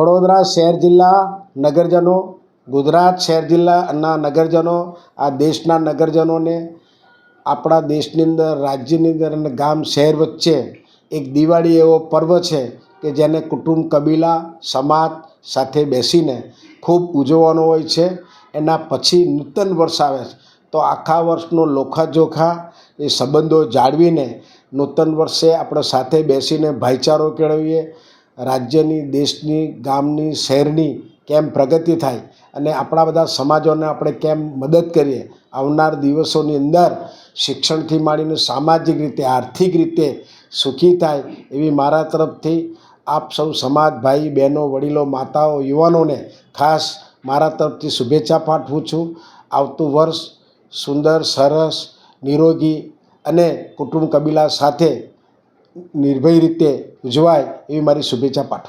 વડોદરા શહેર જિલ્લા નગરજનો, ગુજરાત શહેર જિલ્લાના નગરજનો, આ દેશના નગરજનોને આપણા દેશની અંદર, રાજ્યની અંદર અને ગામ, શહેર વચ્ચે એક દિવાળી એવો પર્વ છે કે જેને કુટુંબ, કબીલા, સમાજ સાથે બેસીને ખૂબ ઉજવવાનો હોય છે. એના પછી નૂતન વર્ષ આવે છે. તો આખા વર્ષનો લોખાજોખા એ સંબંધો જાળવીને નૂતન વર્ષે આપણે સાથે બેસીને ભાઈચારો કેળવીએ. રાજ્યની, દેશની, ગામની, શહેરની કેમ પ્રગતિ થાય અને આપણા બધા સમાજોને આપણે કેમ મદદ કરીએ? આવનાર દિવસોની અંદર શિક્ષણથી માંડીને સામાજિક રીતે, આર્થિક રીતે સુખી થાય એવી મારા તરફથી આપ સૌ સમાજ, ભાઈ, બહેનો, વડીલો, માતાઓ, યુવાનોને ખાસ મારા તરફથી શુભેચ્છા પાઠવું છું. આવતું વર્ષ સુંદર, સરસ, નિરોગી અને કુટુંબ કબીલા સાથે નિર્ભય રીતે ઉજવાય એવી મારી શુભેચ્છા પાઠવું.